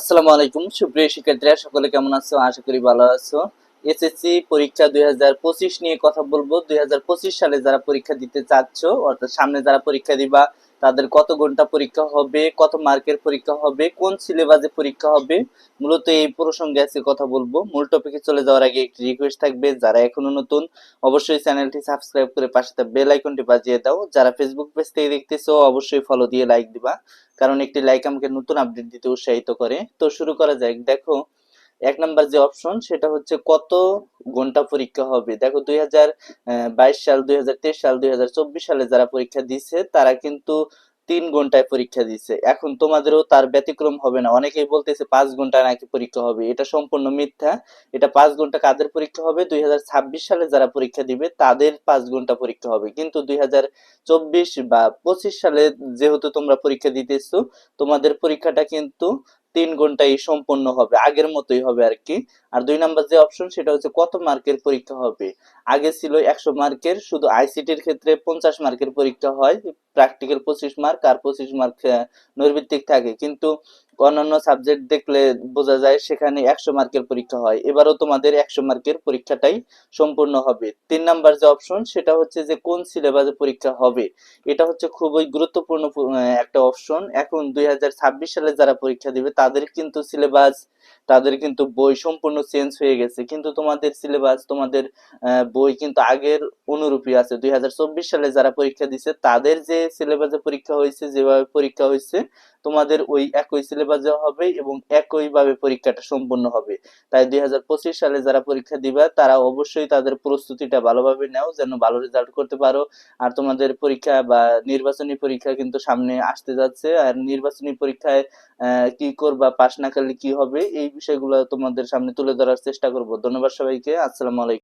আসসালামু আলাইকুম। সুপ্রিয় শিক্ষার্থীরা, সকলে কেমন আছো? আশা করি ভালো আছো। এসএসসি পরীক্ষা দুই হাজার পঁচিশ নিয়ে কথা বলব। দুই হাজার পঁচিশ সালে যারা পরীক্ষা দিতে চাচ্ছ, অর্থাৎ সামনে যারা পরীক্ষা দিবা তাদের কত ঘণ্টা পরীক্ষা হবে, কত মার্কের পরীক্ষা হবে, কোন সিলেবাসে পরীক্ষা হবে, মূলত এই প্রসঙ্গে আজকে কথা বলব। মূল টপিকে চলে যাওয়ার আগে একটি রিকোয়েস্ট থাকবে, যারা এখনও নতুন, অবশ্যই চ্যানেলটি সাবস্ক্রাইব করে পাশে বেল আইকনটি বাজিয়ে দাও। যারা ফেসবুক পেজ থেকে দেখতেছো, অবশ্যই ফলো দিয়ে লাইক দিবা, কারণ একটি লাইক আমাকে নতুন আপডেট দিতে উৎসাহিত করে। তো শুরু করা যাক। দেখো এক নাম্বার যে অপশন সেটা হচ্ছে কত ঘণ্টা পরীক্ষা হবে? দেখো দুই হাজার বাইশ সাল, দুই হাজার তেইশ সাল, দুই হাজার চব্বিশ সালে যারা পরীক্ষা দিছে তারা কিন্তু তিন ঘন্টায় পরীক্ষা দিছে এখন তোমাদেরও তার ব্যতিক্রম হবে না। অনেকেই বলতেছে পাঁচ ঘণ্টা নাকি পরীক্ষা হবে। এটা সম্পূর্ণ মিথ্যা। এটা পাঁচ ঘণ্টা কাদের পরীক্ষা হবে? দুই হাজার ছাব্বিশ সালে যারা পরীক্ষা দিবে, তাদের পাঁচ ঘণ্টা পরীক্ষা হবে। কিন্তু দুই হাজার চব্বিশ বা পঁচিশ সালে যেহেতু তোমরা পরীক্ষা দিতেছো, তোমাদের পরীক্ষাটা কিন্তু তিন ঘন্টায় সম্পূর্ণ হবে, আগের মতোই হবে আর কি আর দুই নাম্বার যে অপশন সেটা হচ্ছে কত মার্কের পরীক্ষা হবে? আগে ছিল একশো মার্কের, শুধু আইসিটির ক্ষেত্রে পঞ্চাশ মার্কের পরীক্ষা হয় প্র্যাকটিক্যাল পঁচিশ মার্ক আর পঁচিশ মার্ক নৈর্ভিত্তিক থাকে। কিন্তু অন্যান্য সাবজেক্ট দেখলে বোঝা যায় সেখানে একশো মার্কের পরীক্ষা হয়। এবারও তোমাদের একশো মার্কের পরীক্ষাটাই সম্পূর্ণ হবে। তিন নাম্বার যে অপশন সেটা হচ্ছে যে কোন সিলেবাসে পরীক্ষা হবে? এটা হচ্ছে খুবই গুরুত্বপূর্ণ একটা অপশন এখন দুই হাজার ছাব্বিশ সালে যারা পরীক্ষা দিবে, তাদের কিন্তু সিলেবাস তাদের কিন্তু বই সম্পূর্ণ চেঞ্জ হয়ে গেছে। কিন্তু তোমাদের সিলেবাস তোমাদের বই কিন্তু আগের অনুরূপী আছে। দুই হাজার চব্বিশ সালে যারা পরীক্ষা দিছে, তাদের যে সিলেবাসে পরীক্ষা হয়েছে, যেভাবে পরীক্ষা হয়েছে, তোমাদের ওই একই সিলেবাসে হবে এবং একই ভাবে পরীক্ষাটা সম্পূর্ণ হবে। তাই দুই হাজার পঁচিশ সালে যারা পরীক্ষা দিবা, তারা অবশ্যই তাদের প্রস্তুতিটা ভালোভাবে নাও, যেন ভালো রেজাল্ট করতে পারো। আর তোমাদের পরীক্ষা বা নির্বাচনী পরীক্ষা কিন্তু সামনে আসতে যাচ্ছে। আর নির্বাচনী পরীক্ষায় কি করবা, পাশ না করলে কি হবে এই বিষয়গুলো তোমাদের সামনে তুলে ধরার চেষ্টা করব। ধন্যবাদ সবাইকে। আসসালামু আলাইকুম।